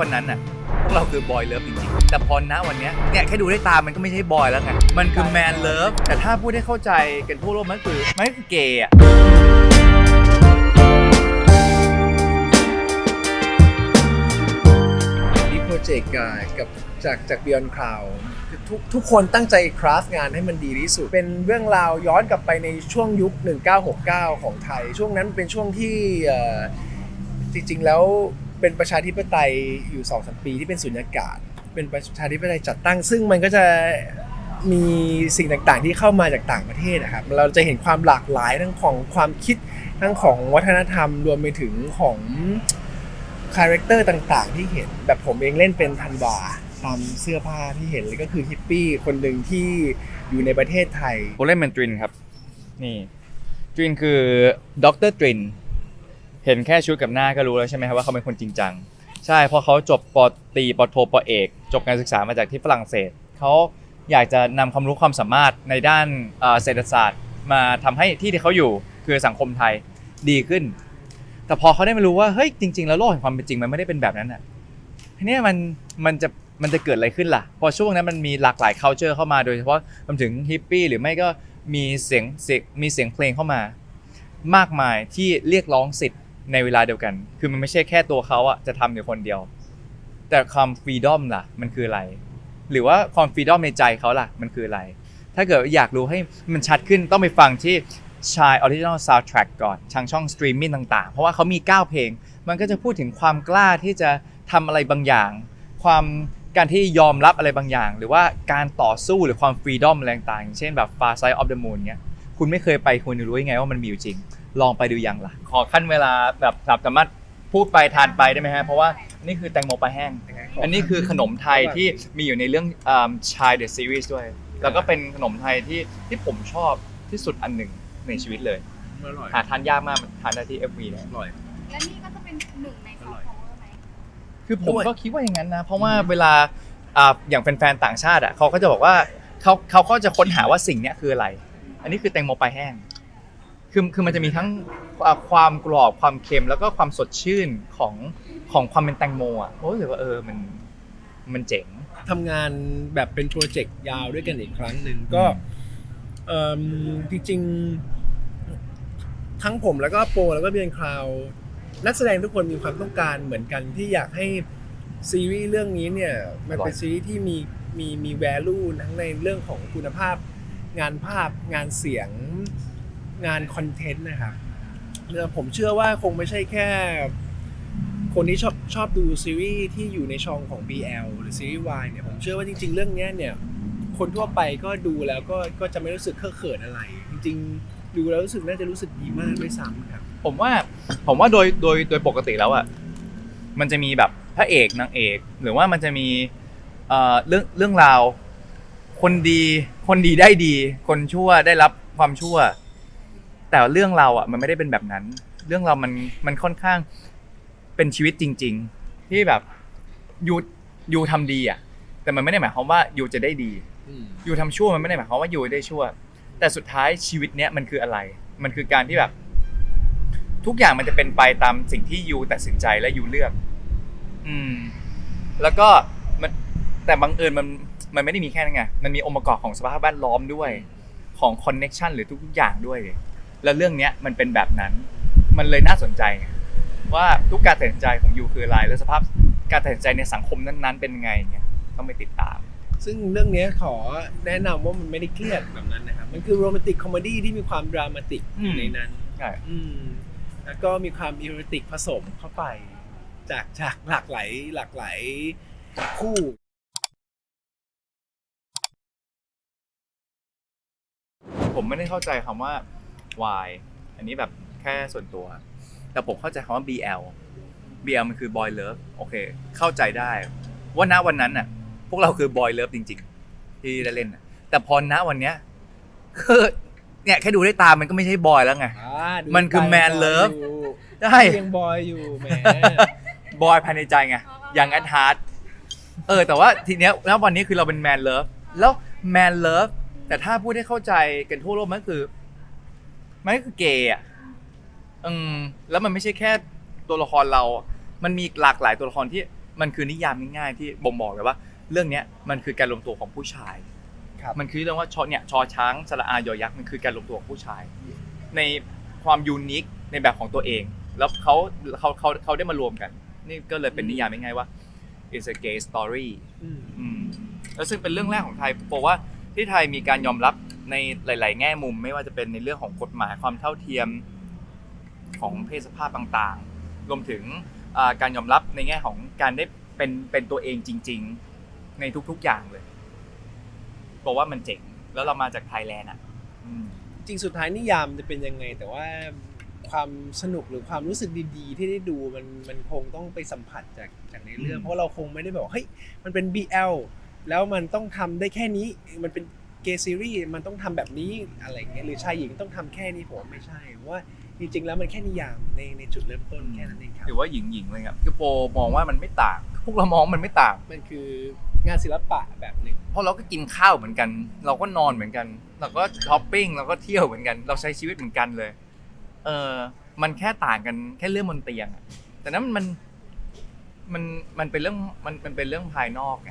วันนั้นน่ะพวกเราคือบอยเลิฟจริงๆ แต่พอณวันเนี้ยเนี่ยแค่ดูด้วยตามันก็ไม่ใช่บอยแล้วไง มันคือแมนเลิฟแต่ถ้าพูดให้เข้าใจกันทั่วโลกมันคือมันก็คือเกย์อะนี่โปรเจกต์กับจากจาก Beyond Cloud ทุกทุกคนตั้งใจคราฟงานให้มันดีที่สุด เป็นเรื่องราวย้อนกลับไปในช่วงยุค 1969 ของไทย ช่วงนั้นเป็นช่วงที่เอ่อจริงๆแล้ว เป็นประชาธิปไตยอยู่2องสปีที่เป็นสุญญากาศ เป็นประชาธิปไตยจัดตั้ง ซึ่งมันก็จะมีสิ่งต่างๆที่เข้ามาจากต่างประเทศนะครับ เราจะเห็นความหลากหลายทั้งของความคิดทั้งของวัฒนธรรมรวมไปถึงของคาแรคเตอร์ต่างๆ ที่เห็นแบบผมเองเล่นเป็นธันวาตามเสื้อผ้าที่เห็นเลยก็คือฮิปปี้คนหนึ่งที่อยู่ในประเทศไทยผมเล่นเป็นตรินครับ นี่ตรินคือดรตริน เห็นแค่ชุดกับหน้าก็รู้แล้วใช่ไหมครับว่าเขาเป็นคนจริงจัง ใช่เพราะเขาจบปตรีปโทปเอก จบการศึกษามาจากที่ฝรั่งเศสเขาอยากจะนำความรู้ความสามารถในด้านเศรษฐศาสตร์ มาทำให้ที่ที่เขาอยู่คือสังคมไทยดีขึ้น แต่พอเขาได้มารู้ว่าเฮ้ยจริง ๆ แล้วโลกแห่งความเป็นจริงมันไม่ได้เป็นแบบนั้นอะทีนี้มันมันจะมันจะเกิดอะไรขึ้นล่ะ พอช่วงนั้นมันมีหลากหลาย culture เข้ามาโดยเฉพาะรวมถึงฮิปปี้หรือไม่ก็มีเสียงเสียงมีเสียงเพลงเข้ามามากมายที่เรียกร้องสิทธิ์ ในเวลาเดียวกัน คือมันไม่ใช่แค่ตัวเขาอะจะทำอยู่คนเดียว แต่ความฟรีดอมล่ะ มันคืออะไร หรือว่าความฟรีดอมในใจเขาล่ะ มันคืออะไร ถ้าเกิดอยากรู้ให้มันชัดขึ้นต้องไปฟังที่ชายออริจินอลซาวด์แทร็กก่อนทางช่องสตรีมมิ่งต่างๆ เพราะว่าเขามี 9 เพลง มันก็จะพูดถึงความกล้าที่จะทำอะไรบางอย่าง ความการที่ยอมรับอะไรบางอย่าง หรือว่าการต่อสู้หรือความฟรีดอมอะไรต่างๆอย่างเช่นแบบ Far Side of the Moon เงี้ย คุณไม่เคยไปคุณจะรู้ยังไงว่ามันมีอยู่จริง ลองไปดูยังล่ะ ขอขั้นเวลาแบบสามารถพูดไปทานไปได้ไหมฮะ เพราะว่านี่คือแตงโมปลาแห้ง อันนี้คือขนมไทยที่มีอยู่ในเรื่องชายเดอะซีรีส์ด้วย แล้วก็เป็นขนมไทยที่ที่ผมชอบที่สุดอันหนึ่งในชีวิตเลยอร่อยหาทานยากมากมันทานได้ที่ FV เนี่ยอร่อย และนี่ก็จะเป็นหนึ่งในซอฟต์พาวเวอร์ไหมคือผมด้วยก็คิดว่าอย่างนั้นนะ เพราะว่าเวลาอ่าอย่างแฟนๆต่างชาติอะเขาก็จะบอกว่าเขาเขาก็จะค้นหาว่าสิ่งเนี้ยคืออะไร อันนี้คือแตงโมปลาแห้ง คือคือมันจะมีทั้งอ่าความกรอบความเค็มแล้วก็ความสดชื่นของของความเป็นแตงโมอะผมรู้สึกว่าเออมันมันเจ๋ง ทำงานแบบเป็นโปรเจกต์ยาวด้วยกันอีกครั้งหนึ่งก็เอิ่มจริงๆ ทั้งผมแล้วก็โปรแล้วก็เบียนคราว นักแสดงทุกคนมีความต้องการเหมือนกันที่อยากให้ซีรีส์เรื่องนี้เนี่ยมันเป็นซีรีส์ที่มีมีมีแวลูทั้งในเรื่องของคุณภาพ งานภาพงานเสียง งานคอนเทนต์นะครับแล้วผมเชื่อว่าคงไม่ใช่แค่ คนที่ชอบชอบดูซีรีส์ที่อยู่ในช่องของ BL หรือซีรีส์ Y เนี่ยผมเชื่อว่าจริง ๆ เรื่องนี้เนี่ยคนทั่วไปก็ดูแล้วก็ก็จะไม่รู้สึกเคอะเขินอะไร จริง ๆ ดูแล้วรู้สึกน่าจะรู้สึกดีมากด้วยซ้ำครับผมว่าผมว่าโดยโดยโดยปกติแล้วอะมันจะมีแบบพระเอกนางเอก หรือว่ามันจะมีเอ่อเรื่องเรื่องราว คนดี คนดีได้ดี คนชั่วได้รับความชั่ว แต่เรื่องเราอะมันไม่ได้เป็นแบบนั้น เรื่องเรามันมันค่อนข้างเป็นชีวิตจริง ๆ ที่แบบยูยูทำดีอะ แต่มันไม่ได้หมายความว่ายูจะได้ดีอยู่ทำชั่วมันไม่ได้หมายความว่าอยู่ได้ชั่ว แต่สุดท้ายชีวิตเนี้ยมันคืออะไร มันคือการที่แบบ ทุกอย่างมันจะเป็นไปตามสิ่งที่ยูตัดสินใจและยูเลือก อืม แล้วก็มันแต่บังเอิญมันมันไม่ได้มีแค่นั้นไง มันมีองค์ประกอบของสภาพแวดล้อมด้วย ของคอนเน็ชันหรือทุกๆอย่างด้วย แล้วเรื่องเนี้ยมันเป็นแบบนั้น มันเลยน่าสนใจไงว่าทุกการตัดสินใจของยูคืออะไรแล้วสภาพการตัดสินใจในสังคมนั้นๆ เป็นยังไงเงี้ยต้องไปติดตาม ซึ่งเรื่องเนี้ยขอแนะนำว่ามันไม่ได้เครียดแบบนั้นนะครับ มันคือโรแมนติกคอมเมดี้ที่มีความดรามาติกอยู่ในนั้นใช่ อืมแล้วก็มีความอีโรติกผสมเข้าไป จากจากหลากหลายหลากหลายคู่ผมไม่ได้เข้าใจคำว่า Y อันนี้แบบแค่ส่วนตัว แต่ผมเข้าใจคำว่า BL BL มันคือ Boy Love โอเค เข้าใจได้ว่าณวันนั้นน่ะ พวกเราคือ Boy Love จริง ๆ ที่ได้เล่นน่ะแต่พอณวันเนี้ยคือเนี่ยแค่ดูด้วยตามันก็ไม่ใช่บอยแล้วไง อ่าดูมันคือไป man บย love อยู่ได้ ยังบอยอยู่แหม บอยภายในใจไง อย่างแอดฮาร์ดเออ แต่ว่าทีเนี้ยณวันนี้คือเราเป็นแมนเลิฟ แล้วแมนเลิฟ แต่ถ้าพูดให้เข้าใจกันทั่วโลกมันก็คือ มันก็คือเกย์อะอืมแล้วมันไม่ใช่แค่ตัวละครเรา มันมีหลากหลายตัวละครที่มันคือนิยามง่ายๆที่บ่งบอกเลยว่า เรื่องเนี้ยมันคือการรวมตัวของผู้ชายครับมันคือเรื่องว่าชอเนี่ยชอช้างสระอายอยักษ์มันคือการรวมตัวของผู้ชาย ในความยูนิคในแบบของตัวเอง แล้วเขาเขาเขาเขาได้มารวมกัน นี่ก็เลยเป็นนิยามง่ายๆว่า it's a gay story อืมอืมแล้วซึ่งเป็นเรื่องแรกของไทยบอกว่าที่ไทยมีการยอมรับ ในหลาย ๆ แง่มุมไม่ว่าจะเป็นในเรื่องของกฎหมายความเท่าเทียมของเพศสภาพต่างๆ รวมถึงอ่าการยอมรับในแง่ของการได้เป็นเป็นตัวเองจริง ๆ ในทุก ๆ อย่างเลยบอกว่ามันเจ๋งแล้วเรามาจากไทยแลนด์อะอืมจริงสุดท้ายนิยามจะเป็นยังไง แต่ว่าความสนุกหรือความรู้สึกดีๆ ที่ได้ดูมันมันคงต้องไปสัมผัสจากจากในเรื่องอืมเพราะเราคงไม่ได้แบบว่าเฮ้ยมันเป็น BL แล้วมันต้องทำได้แค่นี้มันเป็น เกย์ซีรีส์มันต้องทำแบบนี้อะไรเงี้ยหรือชายหญิงต้องทำแค่นี้ผมว่าไม่ใช่เพราะว่าจริงๆแล้วมันแค่นิยามในในจุดเริ่มต้นแค่นั้นเองครับถือว่าหญิงๆเลยครับคือโปรมองว่ามันไม่ต่าง พวกเรามองมันไม่ต่าง มันคืองานศิลปะแบบหนึ่งเพราะเราก็กินข้าวเหมือนกัน เราก็นอนเหมือนกัน เราก็ช้อปปิ้งเราก็เที่ยวเหมือนกัน เราใช้ชีวิตเหมือนกันเลย เออมันแค่ต่างกันแค่เรื่องบนเตียงอะแต่นั้นมันมันมันเป็นเรื่องมันมันเป็นเรื่องภายนอกไง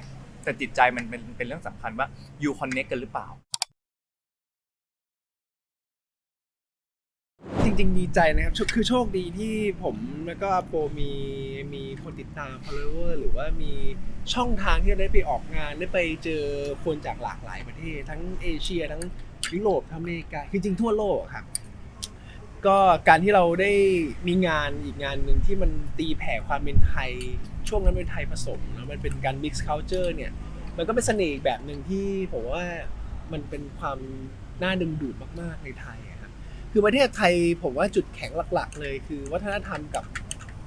แต่จิตใจมันเป็นเป็นเรื่องสำคัญว่าอยู่คอนเน็กกันหรือเปล่า จริง ๆ ดีใจนะครับคือโชคดีที่ผมแล้วก็อโปมีมีคนติดตาม follower หรือว่ามีช่องทางที่จะได้ไปออกงานได้ไปเจอคนจากหลากหลายประเทศ ทั้งเอเชียทั้งยุโรปทั้งอเมริกาคือจริงทั่วโลกอะครับ ก็การที่เราได้มีงานอีกงานหนึ่งที่มันตีแผ่ความเป็นไทย ช่วงนั้นเป็นไทยผสมแล้วมันเป็นการ mix culture เนี่ยมันก็เป็นเสน่ห์อีกแบบหนึ่งที่ผมว่ามันเป็นความน่าดึงดูดมากๆในไทยอะครับคือประเทศไทยผมว่าจุดแข็งหลัก ๆ เลย คือวัฒนธรรมกับ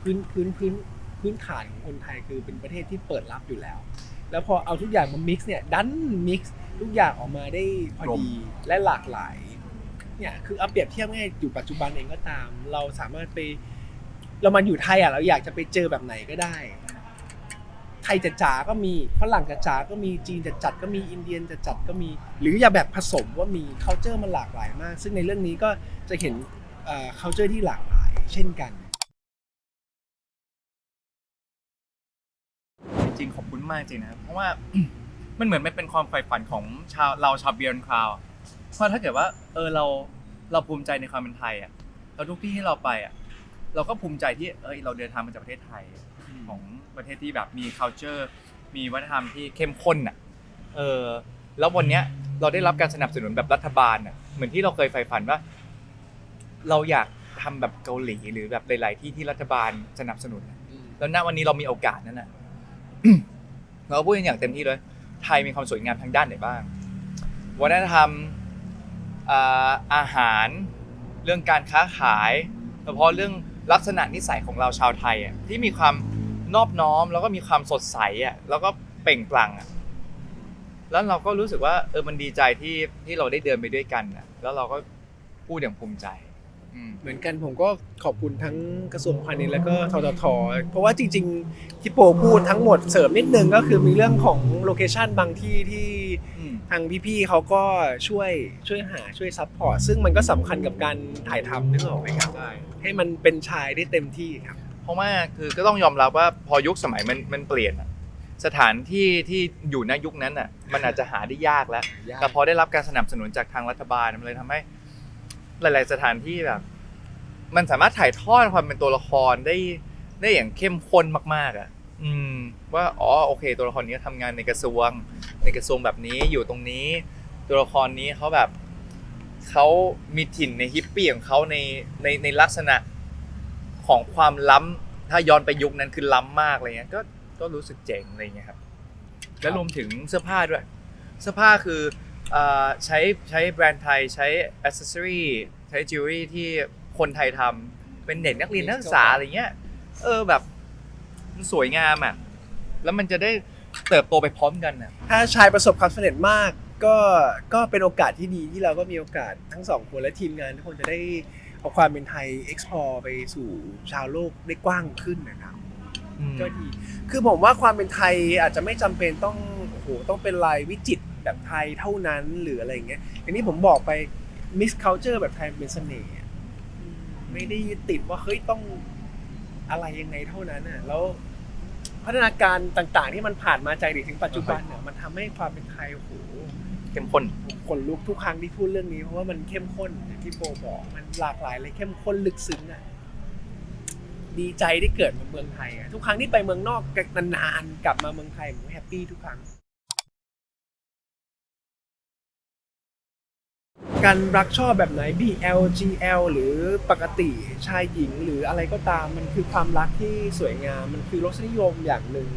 พื้นพื้นพื้นพื้นฐานของคนไทยคือเป็นประเทศที่เปิดรับอยู่แล้ว แล้วพอเอาทุกอย่างมา mix เนี่ยดัน mix ทุกอย่างออกมาได้พอดีและหลากหลายเนี่ยคือเอาเปรียบเทียบง่ายอยู่ปัจจุบันเองก็ตาม เราสามารถไปเรามาอยู่ไทยอะเราอยากจะไปเจอแบบไหนก็ได้ ไทยจ๋าๆก็มีฝรั่งจ๋าๆก็มีจีนจัดๆก็มีอินเดียนจัดๆก็มี หรืออย่าแบบผสมว่ามี culture มันหลากหลายมาก ซึ่งในเรื่องนี้ก็จะเห็นเอ่อ culture ที่หลากหลาย เช่นกัน จริงๆขอบคุณมากจริงนะครับเพราะว่า มันเหมือนไมันเป็นความใฝ่ฝันของชาวเราชาวเบียร์คราวเพราะถ้าเกิดว่า เออเราเราภูมิใจในความเป็นไทยอะแล้วทุกที่ที่เราไปอะเราก็ภูมิใจที่เอยเราเดินทางมาจากประเทศไทยของ ประเทศที่แบบมี culture มีวัฒนธรรมที่เข้มข้นอะเออแล้ววันเนี้ยเราได้รับการสนับสนุนแบบรัฐบาลอะเหมือนที่เราเคยใฝ่ฝันว่า เราอยากทำแบบเกาหลีหรือแบบหลาย ๆ ที่ที่รัฐบาลสนับสนุนอะแล้วณวันนี้เรามีโอกาสนั่นน่ะ เราก็พูดกันอย่างเต็มที่เลย ไทยมีความสวยงามทางด้านไหนบ้าง วัฒนธรรมอ่าอาหาร เรื่องการค้าขายโดยเฉพาะเรื่องลักษณะนิสัยของเราชาวไทยอะที่มีความ นอบน้อมแล้วก็มีความสดใสอะแล้วก็เปล่งปลั่งอะแล้วเราก็รู้สึกว่าเออมันดีใจที่ที่เราได้เดินไปด้วยกันอะแล้วเราก็พูดอย่างภูมิใจอืม เหมือนกันผมก็ขอบคุณทั้งกระทรวงพาณิชย์แล้วก็ทททเพราะว่าจริง ๆ ที่โปพูดทั้งหมดเสริมนิดนึงก็คือมีเรื่องของโลเคชันบางที่ที่อืม ทางพี่ๆเขาก็ช่วยช่วยหาช่วยซัพพอร์ตซึ่งมันก็สำคัญกับการถ่ายทำนึกออกไหมครับ ใช่ ให้มันเป็นชายได้เต็มที่ครับเพ ราะว่าคือก็ต้องยอมรับว่าพอยุคสมัยมันมันเปลี่ยนอะสถานที่ที่อยู่ณยุคนั้นอะมันอาจจะหาได้ยากแล้ว ยาก แต่พอได้รับการสนับสนุนจากทางรัฐบาลมันเลยทำให้ หลาย ๆ สถานที่แบบ มันสามารถถ่ายทอดความเป็นตัวละครได้ได้อย่างเข้มข้นมาก ๆ อะ อืม ว่าอ๋อโอเค ตัวละครนี้ทำงานในกระทรวง ในกระทรวงแบบนี้อยู่ตรงนี้ ตัวละครนี้เขาแบบเขามีถิ่นในฮิปปี้ของเขาในในในลักษณะ ของความล้ำถ้าย้อนไปยุคนั้นคือล้ำมากอะไรเงี้ยก็ก็รู้สึกเจ๋งอะไรเงี้ยครับ แล้วรวมถึงเสื้อผ้าด้วย เสื้อผ้าคือใช้ใช้แบรนด์ไทยใช้อ c เซสซอรีใช้จิวเวลรี่ที่คนไทยทำเป็นเด็กนักเรียนนักศึกษาอะไรเงี้ย เออแบบมันสวยงามอะแล้วมันจะได้เติบโตไปพร้อมกันอะถ้าชายประสบความสำเร็จมากก็ก็เป็นโอกาสที่ดีที่เราก็มีโอกาสทั้งสองคนและทีมงานทุกคนจะได้ เอาความเป็นไทย explore ไปสู่ชาวโลกได้กว้างขึ้นนะครับก็ดี คือผมว่าความเป็นไทยอาจจะไม่จำเป็นต้องโอ้โหต้องเป็นลายวิจิตรแบบไทยเท่านั้นหรืออะไรอย่างเงี้ยอย่างนี้ผมบอกไป miss culture แบบไทยมันเป็นเสน่ห์อะไม่ได้ยึดติดว่าเฮ้ยต้องอะไรยังไงเท่านั้นอะแล้วพัฒนาการต่างๆ ที่มันผ่านมาใจดีถึงปัจจุบันเนี่ยมันทำให้ความเป็นไทยโอ้โห เข้มข้นขนลุกทุกครั้งที่พูดเรื่องนี้เพราะว่ามันเข้มข้นอย่างที่โบบอกมันหลากหลายเลยเข้มข้นลึกซึ้งอะดีใจที่เกิดมาเมืองไทยอะทุกครั้งที่ไปเมืองนอกนานๆกลับมาเมืองไทยผมแฮปปี้ทุกครั้ง การรักชอบแบบไหน BL GL หรือปกติชายหญิงหรืออะไรก็ตามมันคือความรักที่สวยงาม มันคือรสนิยมอย่างหนึ่ง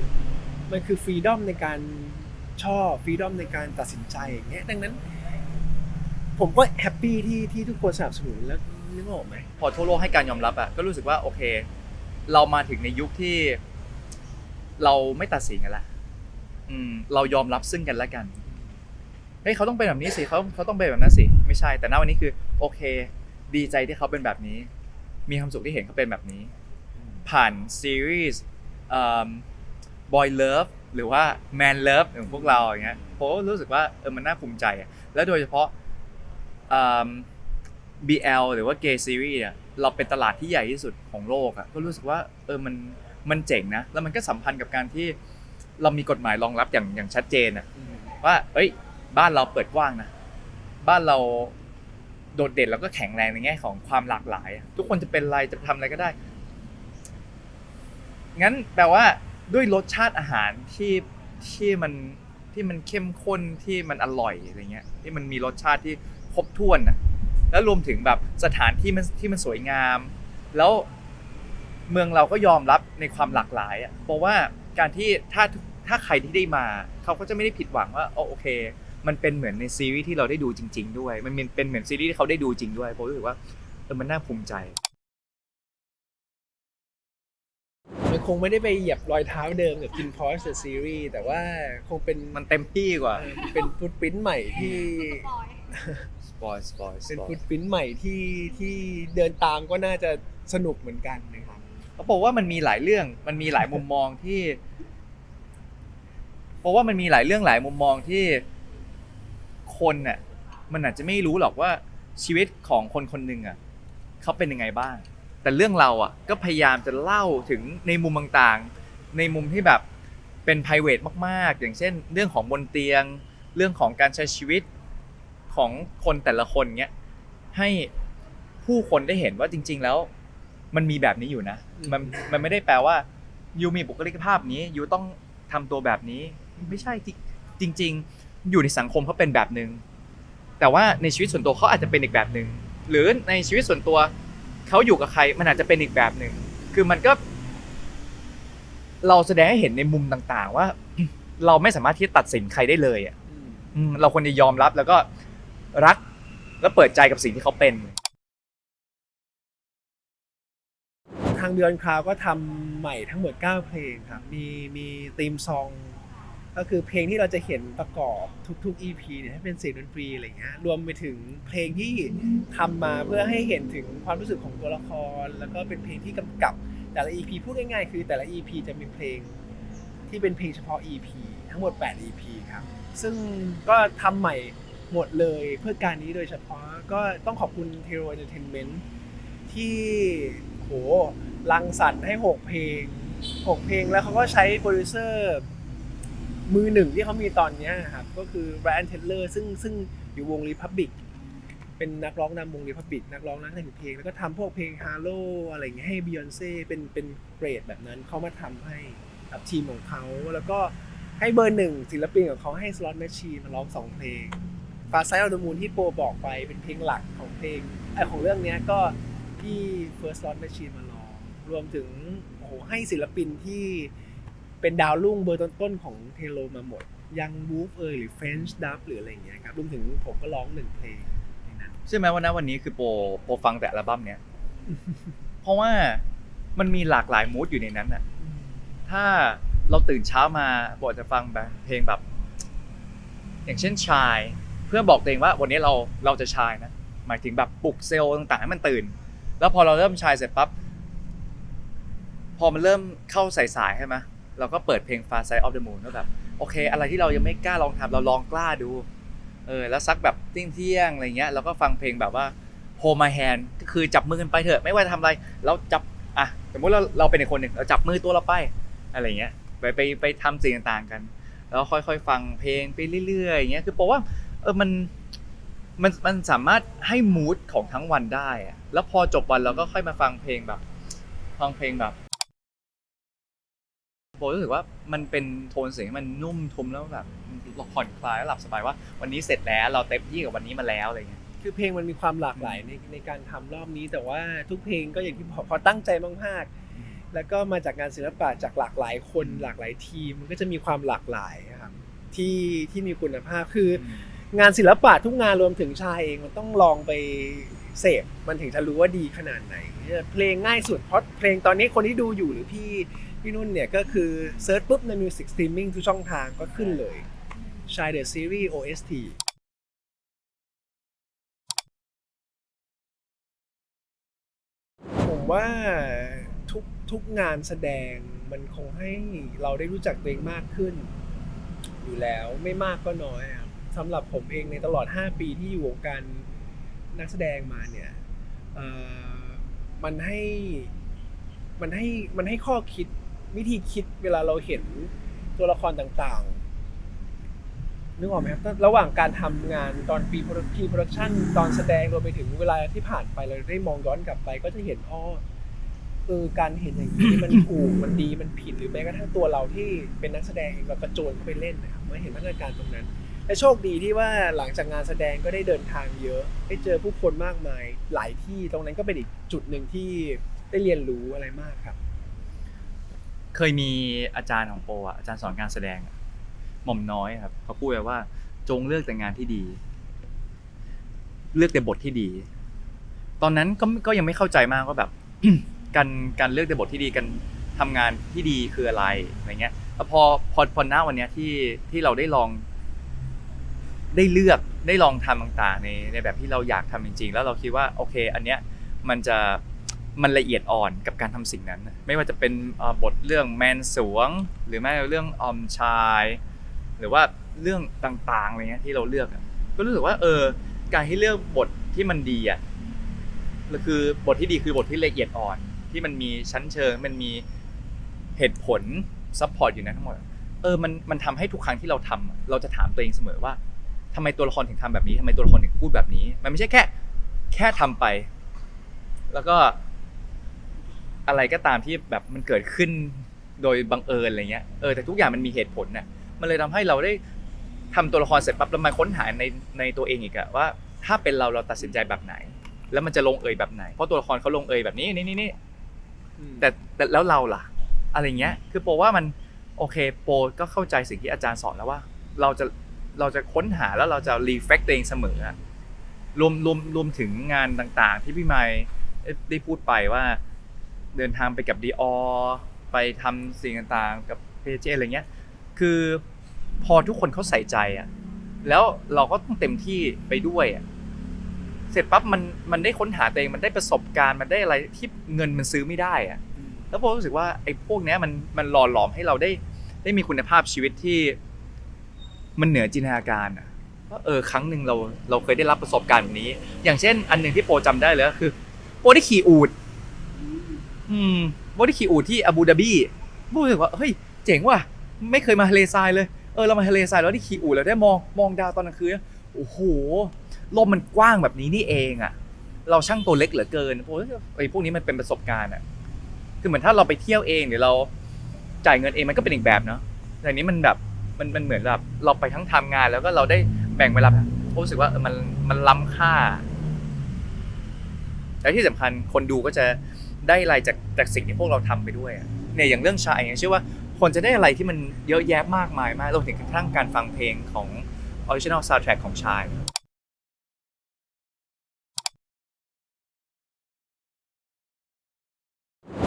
มันคือฟรีดอมในการ ชอบฟรีดอมในการตัดสินใจอย่างเงี้ยดังนั้น ผมก็แฮปปี้ที่ที่ทุกคนสนับสนุนแล้วนึกออกไหมพอทั่วโลกให้การยอมรับอะก็รู้สึกว่าโอเค เรามาถึงในยุคที่ เราไม่ตัดสินกันละอืม เรายอมรับซึ่งกันและกันเฮ้ยเขาต้องเป็นแบบนี้สิเขาเขาต้องเป็นแบบนั้นสิไม่ใช่ แต่ณวันนี้คือ โอเค ดีใจที่เขาเป็นแบบนี้ มีความสุขที่เห็นเขาเป็นแบบนี้ ผ่านซีรีส์บอยเลิฟ หรือว่าแมนเลิฟของพวกเราอย่างเงี้ยผมก็รู้สึกว่าเออมันน่าภูมิใจอะแล้วโดยเฉพาะอืม BL หรือว่า Gay Series อะเราเป็นตลาดที่ใหญ่ที่สุดของโลกอะก็รู้สึกว่าเออมันมันเจ๋งนะ แล้วมันก็สัมพันธ์กับการที่เรามีกฎหมายรองรับอย่างอย่างชัดเจนอะว่าเอ้ย บ้านเราเปิดกว้างนะ บ้านเราโดดเด่นแล้วก็แข็งแรงในแง่ของความหลากหลายอะทุกคนจะเป็นอะไรจะทำอะไรก็ได้ งั้นแปลว่า ด้วยรสชาติอาหารที่ที่มันที่มันเข้มข้นที่มันอร่อยอะไรเงี้ยที่มันมีรสชาติที่ครบถ้วนอะแล้วรวมถึงแบบสถานที่มันที่มันสวยงาม แล้วเมืองเราก็ยอมรับในความหลากหลายอะเพราะว่าการที่ถ้าถ้าใครที่ได้มา เขาก็จะไม่ได้ผิดหวังว่าโอเค มันเป็นเหมือนในซีรีส์ที่เราได้ดูจริง ๆ ด้วย มันเป็นเป็นเหมือนซีรีส์ที่เขาได้ดูจริงด้วยผมรู้สึกว่าเออมันน่าภูมิใจ มันคงไม่ได้ไปเหยียบรอยเท้าเดิมกับ Kin p o s the Series แต่ว่าคงเป็นมันเต็มที่กว่าเออเป็นฟุตปรินท์ใหม่ที่สปอยสปอยสปอยสเป็นปอฟุยตปรินท์ใหม่ที่ที่เดินตามก็น่าจะสนุกเหมือนกันนะครับ เขาบอกว่ามันมีหลายเรื่องมันมีหลายมุมมองที่ เพราะว่ามันมีหลายเรื่องหลายมุมมองที่คนน่ะ มันอาจจะไม่รู้หรอกว่าชีวิตของคนคนหนึ่งอะเขาเป็นยังไงบ้าง แต่เรื่องเราอะก็พยายามจะเล่าถึงในมุมต่างๆ ในมุมที่แบบเป็น p r i v a t มาก ๆ อย่างเช่น เรื่องของบนเตียง เรื่องของการใช้ชีวิตของคนแต่ละคนเนี้ยให้ผู้คนได้เห็นว่าจริง ๆ แล้ว มันมีแบบนี้อยู่นะ มันมันไม่ได้แปลว่ายูมีบุคลิกภาพนี้ยูต้องทำตัวแบบนี้ ไม่ใช่จริงจริง ๆ อยู่ในสังคมเขาเป็นแบบหนึ่งแต่ว่าในชีวิตส่วนตัวเขาอาจจะเป็นอีกแบบหนึ่งหรือในชีวิตส่วนตัว เขาอยู่กับใครมันอาจจะเป็นอีกแบบหนึ่งคือมันก็ เราแสดงให้เห็นในมุมต่างๆ ว่า เราไม่สามารถที่จะตัดสินใครได้เลยอะอืมเราควรจะยอมรับแล้วก็รักและเปิดใจกับสิ่งที่เขาเป็น ทางเดือนคราวก็ทำใหม่ทั้งหมด 9 เพลงครับ มีมีธีมซอง ก็คือเพลงที่เราจะเห็นประกอบทุกๆ EP เนี่ยให้เป็นเสียงดนตรีอะไรเงี้ยรวมไปถึงเพลงที่ทำมาเพื่อให้เห็นถึงความรู้สึกของตัวละคร แล้วก็เป็นเพลงที่กำกับแต่ละ EP พูดง่ายๆ คือแต่ละ EP จะมีเพลงที่เป็นเพลงเฉพาะ EP ทั้งหมด 8 EP ครับ ซึ่งก็ทำใหม่หมดเลยเพื่อการนี้โดยเฉพาะก็ต้องขอบคุณ t e r o Entertainment ที่โหรังสรรค์ให้ 6 เพลง 6 เพลงแล้วเขาก็ใช้โปรดิวเซอร์ มือหนึ่งที่เขามีตอนนี้ครับก็คือ Brian Taylor ซึ่งซึ่งอยู่วง Republic เป็นนักร้องนำวง Republic นักร้องนักแต่งเพลง แล้วก็ทำพวกเพลง Halo อะไรอย่างเงี้ยให้ Beyonce เป็นเป็นเกรดแบบนั้นเขามาทำให้กับทีมของเขาแล้วก็ให้เบอร์หนึ่งศิลปินของเขาให้ Slot Machine มาร้องสองเพลงฟาไซด์ออดมูนที่โปรบอกไปเป็นเพลงหลักของเพลงไอของเรื่องนี้ก็ที่ First Slot Machine มาร้องรวมถึงโอ้โหให้ศิลปินที่ เป็นดาวรุ่งเบอร์ต้นๆของเทโลมาหมด ยังวูฟเอยหรือ French Dub หรืออะไรอย่างเงี้ยครับรวมถึงผมก็ร้องหนึ่งเพลงในนั้น ใช่ไหมว่านะวันนี้คือโปรโปรฟังแต่อัลบั้มเนี้ยเพราะว่ามันมีหลากหลายมูดอยู่ในนั้นอะถ้าเราตื่นเช้ามาโปรจะฟังแบบเพลงแบบ อย่างเช่นชาย เพื่อบอกตัวเองว่าวันนี้เราเราจะชายนะหมายถึงแบบปลุกเซลล์ต่างๆให้มันตื่น แล้วพอเราเริ่มชายเสร็จปั๊บพอมันเริ่มเข้าสายๆใช่ไหม เราก็เปิดเพลง Far Side of the Moon แล้วแบบโอเค อะไรที่เรายังไม่กล้าลองทำเราลองกล้าดูเออแล้วสักแบบเที่ยงๆอะไรเงี้ยแล้วก็ฟังเพลงแบบว่า Hold My Hand ก็คือจับมือกันไปเถอะไม่ว่าจะทำอะไร เราจับอะสมมุติเราเราเป็นคนหนึ่งเราจับมือตัวเราไปอะไรเงี้ยไปไปไปทำสิ่งต่างๆกัน แล้วค่อยๆฟังเพลงไปเรื่อยๆอย่างเงี้ยคือเพราะว่าเออมันมันมันสามารถให้มูดของทั้งวันได้อะแล้วพอจบวันเราก็ค่อยมาฟังเพลงแบบฟังเพลงแบบ โบรู้สึกว่ามันเป็นโทนเสียงที่มันนุ่มทุ้มแล้วแบบผ่อนคลายแล้วหลับสบายว่า วันนี้เสร็จแล้วเราเต็มที่กับวันนี้มาแล้วอะไรเงี้ย คือเพลงมันมีความหลากหลายในในการทำรอบนี้ แต่ว่าทุกเพลงก็อย่างที่บอกพอตั้งใจมากๆแล้วก็มาจากงานศิลปะจากหลากหลายคนหลากหลายทีมมันก็จะมีความหลากหลายครับที่ที่มีคุณภาพคือ งานศิลปะทุกงานรวมถึงชายเองมันต้องลองไปเสพมันถึงจะรู้ว่าดีขนาดไหนเพลงง่ายสุดเพราะเพลงตอนนี้คนที่ดูอยู่หรือพี่ พี่นุ่นเนี่ยก็คือเซิร์ชปุ๊บใน Music Streaming ทุกช่องทางก็ขึ้นเลยชายเดอะซีรีส์ OST ผมว่าทุกทุกงานแสดงมันคงให้เราได้รู้จักตัวเองมากขึ้น อยู่แล้วไม่มากก็น้อยครับสำหรับผมเองในตลอด 5 ปีที่อยู่วงการนักแสดงมาเนี่ยมันให้มันให้มันให้ข้อคิด วิธีคิดเวลาเราเห็นตัวละครต่างๆนึกออกไหมครับระหว่างการทำงานตอนปีพีโปรดักชันตอนแสดงรวมไปถึงเวลาที่ผ่านไปเราได้มองย้อนกลับไป ก็จะเห็นอ้อเออการเห็นอย่างนี้มันถูกมันดีมันผิดหรือแม้กระทั่งตัวเราที่เป็นนักแสดงเรากระโจนเข้าไปเล่นนะครับมาเห็นพัฒนาการตรงนั้นและโชคดีที่ว่าหลังจากงานแสดงก็ได้เดินทางเยอะ ได้เจอผู้คนมากมายหลายที่ตรงนั้นก็เป็นอีกจุดหนึ่งที่ได้เรียนรู้อะไรมากครับ เคยมีอาจารย์ของโปอะอาจารย์สอนการแสดงอะหม่อมน้อยครับเขาพูดไว้ว่า จงเลือกแต่งานที่ดี เลือกแต่บทที่ดี ตอนนั้นก็ก็ยังไม่เข้าใจมากว่าแบบ การการเลือกแต่บทที่ดีกันทำงานที่ดีคืออะไรอะไรเงี้ยแล้วพอพอพอหน้าวันเนี้ยที่ที่เราได้ลอง ได้เลือกได้ลองทำต่างๆในในแบบที่เราอยากทำจริง ๆ แล้วเราคิดว่า โอเค อันเนี้ยมันจะ มันละเอียดอ่อนกับการทำสิ่งนั้น ไม่ว่าจะเป็นบทเรื่องแมนสวง หรือแม้เรื่องอมชาย หรือว่าเรื่องต่างๆอะไรเงี้ยที่เราเลือกก็รู้สึกว่าเออการที่เลือกบทที่มันดีอะคือบทที่ดีคือบทที่ละเอียดอ่อน ที่มันมีชั้นเชิงมันมีเหตุผลซัพพอร์ตอยู่ในทั้งหมดเออมันมันทำให้ทุกครั้งที่เราทำอะเราจะถามตัวเองเสมอว่าทำไมตัวละครถึงทำแบบนี้ทำไมตัวละครถึงพูดแบบนี้ มันไม่ใช่แค่ แค่ทำไป แล้วก็ อะไรก็ตามที่แบบมันเกิดขึ้นโดยบังเอิญอะไรเงี้ยเออแต่ทุกอย่างมันมีเหตุผลน่ะมันเลยทำให้เราได้ทำตัวละครเสร็จปั๊บแล้วมาค้นหาในในตัวเองอีกอะว่า ถ้าเป็นเราเราตัดสินใจแบบไหน แล้วมันจะลงเอยแบบไหน เพราะตัวละครเขาลงเอยแบบนี้นี่นี่นี่แต่แต่แล้วเราล่ะ อะไรเงี้ย คือโปว่ามันโอเค โปก็เข้าใจสิ่งที่อาจารย์สอนแล้วว่า เราจะเราจะค้นหาแล้วเราจะรีเฟกตัวเองเสมออะรวมรวมรวมถึงงานต่างๆ ที่พี่ไมค์ได้พูดไปว่า เดินทางไปกับดีออไปทำสิ่งต่างๆ กับเพจอะไรเงี้ย คือพอทุกคนเขาใส่ใจอะแล้วเราก็ต้องเต็มที่ไปด้วยอะเสร็จปั๊บมันมันได้ค้นหาตัวเองมันได้ประสบการณ์มันได้อะไรที่เงินมันซื้อไม่ได้อะแล้วผมรู้สึกว่าไอ้พวกเนี้ยมันมันหล่อหลอมให้เราได้ได้มีคุณภาพชีวิตที่ มันเหนือจินตนาการอะว่าเออครั้งหนึ่งเราเราเคยได้รับประสบการณ์แบบนี้ อย่างเช่น อันหนึ่งที่โปรจำได้เลยก็คือ โปรได้ขี่อูด อืมโปรได้ขี่อูดที่อาบูดาบีรู้สึกว่าเฮ้ยเจ๋งว่ะไม่เคยมาทะเลทรายเลยเออเรามาทะเลทรายแล้วได้ขี่อูดแล้วได้มองมองดาวตอนกลางคืนโอ้โหโลกมันกว้างแบบนี้นี่เองอะเราช่างตัวเล็กเหลือเกินโปรรู้สึกว่าไอ้พวกนี้มันเป็นประสบการณ์อะคือเหมือนถ้าเราไปเที่ยวเองหรือเราจ่ายเงินเองมันก็เป็นอีกแบบเนาะแต่นี้มันแบบมันมันเหมือนแบบเราไปทั้งทำงานแล้วก็เราได้แบ่งเวลารู้สึกว่ามันมันล้ำค่าและที่สำคัญคนดูก็จะ ได้อะไรจากจากสิ่งที่พวกเราทำไปด้วยอะเนี่ยอย่างเรื่องชายอย่างเชื่อว่าคนจะได้อะไรที่มันเยอะแยะมากมายมากรวมถึงกระทั่งการฟังเพลงของ original soundtrack ของชาย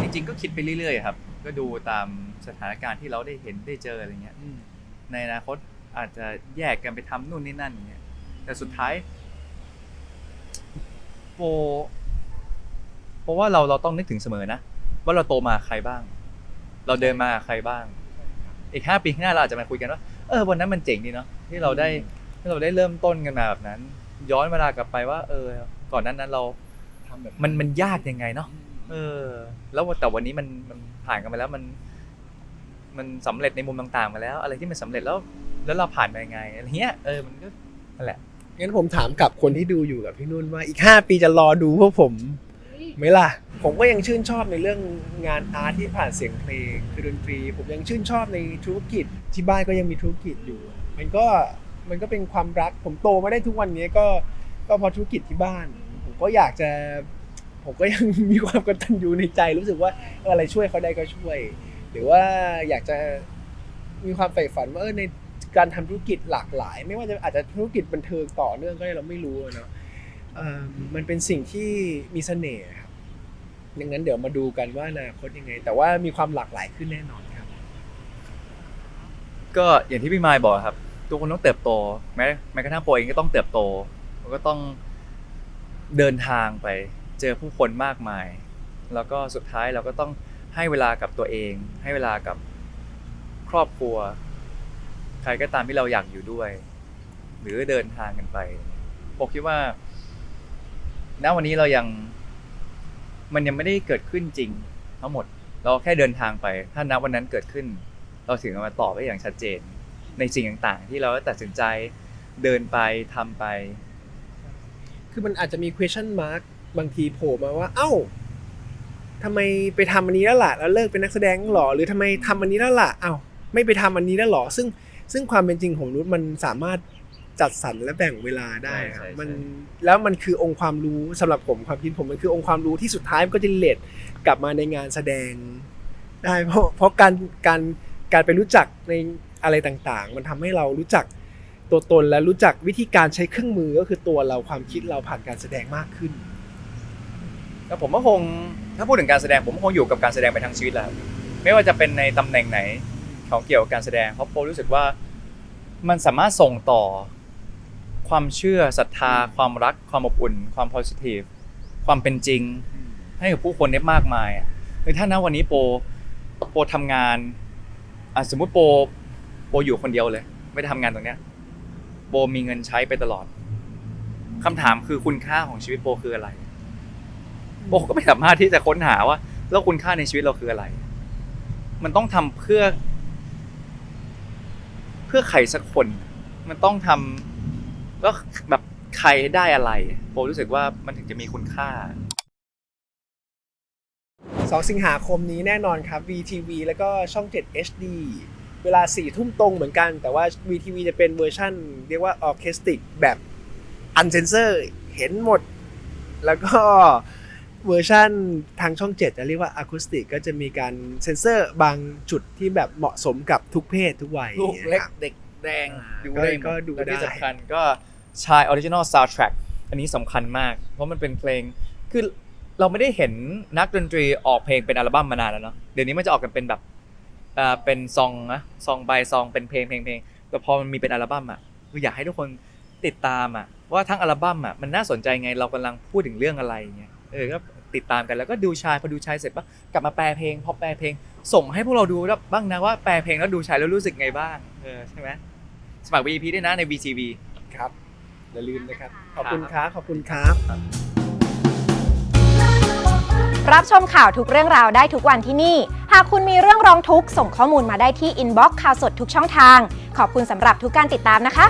จริงๆก็คิดไปเรื่อยๆครับ ก็ดูตามสถานการณ์ที่เราได้เห็นได้เจออะไรเงี้ยในอนาคตอาจจะแยกกันไปทำนู่นนี่นั่นอย่างเงี้ยแต่สุดท้ายโปเพ ราะว่าเราเราต้องนึกถึงเสมอนะ ว่าเราโตมาใครบ้าง เราเดินมาใครบ้าง อีกห้าปีข้างหน้าเราอาจจะมาคุยกันว่าเออวันนั้นมันเจ๋งดีเนาะที่เราได้ที่เราได้เริ่มต้นกันมาแบบนั้น ย้อนเวลากลับไปว่า เออ ก่อนหนั้นนั้นเราทำแบบมันมันยากยังไงเนาะเออ แล้วแต่วันนี้มันมันผ่านกันไปแล้วมัน มันสำเร็จในมุมต่างๆมาแล้ว อะไรที่มันสำเร็จแล้ว แล้วเราผ่านมายังไงอะไรเงี้ยเออมันก็นั่นแหละงั้นผมถามกับคนที่ดูอยู่กับพี่นุ่นว่าอีก5ปีจะรอดูพวกผม ไหมล่ะ ผมก็ยังชื่นชอบในเรื่องงานอาร์ตที่ผ่านเสียงเพลงคือดนตรี ผมยังชื่นชอบในธุรกิจที่บ้านก็ยังมีธุรกิจอยู่ มันก็มันก็เป็นความรัก ผมโตมาได้ทุกวันนี้ก็ก็เพราะธุรกิจที่บ้าน ผมก็อยากจะ ผมก็ยังมีความกตัญญูในใจรู้สึกว่าอะไรช่วยเขาได้ก็ช่วย หรือว่าอยากจะมีความใฝ่ฝันว่าเออในการทำธุรกิจหลากหลาย ไม่ว่าจะอาจจะธุรกิจบันเทิงต่อเนื่องก็ได้เราไม่รู้เนาะมันเป็นสิ่งที่มีเสน่ห์ครับ ดังนั้นเดี๋ยวมาดูกันว่าอนาคตยังไง แต่ว่ามีความหลากหลายขึ้นแน่นอนครับ ก็อย่างที่พี่มายบอกครับ ทุกคนต้องเติบโต แม้แม้กระทั่งโปรเองก็ต้องเติบโตมันก็ต้องเดินทางไป เจอผู้คนมากมาย แล้วก็สุดท้ายเราก็ต้องให้เวลากับตัวเอง ให้เวลากับครอบครัว ใครก็ตามที่เราอยากอยู่ด้วย หรือเดินทางกันไปผมคิดว่าณวันนี้เรายัง มันยังไม่ได้เกิดขึ้นจริง ทั้งหมด เราแค่เดินทางไป ถ้าณวันนั้นเกิดขึ้น เราถึงเอามาตอบได้อย่างชัดเจน ในสิ่งต่างๆ ที่เราตัดสินใจเดินไปทำไป คือมันอาจจะมี question mark บางทีโผล่มาว่า เอ้าทำไมไปทำอันนี้แล้วล่ะแล้วเลิกเป็นนักแสดงหรอ หรือทำไมทำอันนี้แล้วล่ะเอ้าไม่ไปทำอันนี้แล้วหรอ ซึ่งซึ่งความเป็นจริงของนุชมันสามารถ จัดสรรและแบ่งเวลาได้ครับใช่ใช่มันแล้วมันคือองค์ความรู้สำหรับผมความคิดผมมันคือองค์ความรู้ที่สุดท้ายมันก็จะเลดกลับมาในงานแสดงได้เพราะเพราะการการการไปรู้จักในอะไรต่างๆ มันทำให้เรารู้จักตัวตนและรู้จักวิธีการใช้เครื่องมือก็คือตัวเราความคิดเราผ่านการแสดงมากขึ้น แล้วผมก็คงถ้าพูดถึงการแสดงผมก็คงอยู่กับการแสดงไปทั้งชีวิตแหละครับไม่ว่าจะเป็นในตำแหน่งไหนของเกี่ยวกับการแสดงเพราะโปรู้สึกว่ามันสามารถส่งต่อ ความเชื่อศรัทธา ความรักความอบอุ่น ความ positive ความเป็นจริง ให้กับผู้คนได้มากมายอะคือถ้าณวันนี้โปโปทำงานอะสมมุติโปโปอยู่คนเดียวเลย ไม่ได้ทำงานตรงเนี้ยโปมีเงินใช้ไปตลอดคำถามคือคุณค่าของชีวิตโปคืออะไรโบก็ไม่สามารถที่จะค้นหาว่า แล้วคุณค่าในชีวิตเราคืออะไร มันต้องทำเพื่อ เพื่อใครสักคน มันต้องทำ แล้วแบบใครได้อะไรโบรู้สึกว่ามันถึงจะมีคุณค่า 2 สิงหาคมนี้แน่นอนครับ VTV แล้วก็ช่อง 7 HD เวลา4ทุ่มตรงเหมือนกัน แต่ว่า VTV จะเป็นเวอร์ชั่น เรียกว่าออเคสติกแบบอันเซนเซอร์เห็นหมด แล้วก็เวอร์ชั่นทางช่อง 7 จะเรียกว่าอะคูสติกก็จะมีการเซนเซอร์บางจุดที่แบบเหมาะสมกับทุกเพศทุกวัยลูกเล็กนะครับเด็ก แดงอ่าดูได้ก็หมดูและที่ได้สำคัญก็ชายออริจินอลซาวด์แทร็กอันนี้สำคัญมาก เพราะมันเป็นเพลงคือเราไม่ได้เห็นนักดนตรีออกเพลงเป็นอัลบั้มมานานแล้วเนาะเดี๋ยวนี้มันจะออกกันเป็นแบบอ่าเป็นซองนะซองบายซองเป็นเพลงเพลงเพลงแต่พอมันมีเป็นอัลบั้มอะคืออยากให้ทุกคนติดตามอะว่าทั้งอัลบั้มอะมันน่าสนใจไงเรากำลังพูดถึงเรื่องอะไรเงี้ยเออก็ติดตามกันแล้วก็ดูชายพอดูชายเสร็จปะกลับมาแปลเพลงพอแปลเพลง ส่งให้พวกเราดูแล้วบ้างนะว่าแปลเพลงแล้วดูชายแล้วรู้สึกไงบ้างเออใช่ไหม สมัคร VIP ด้วยนะใน VTV ครับอย่าลืมนะครับ ขอบคุณครับ ขอบคุณครับ รับชมข่าวทุกเรื่องราวได้ทุกวันที่นี่ หากคุณมีเรื่องร้องทุกข์ส่งข้อมูลมาได้ที่อินบ็อกซ์ข่าวสดทุกช่องทาง ขอบคุณสำหรับทุกการติดตามนะคะ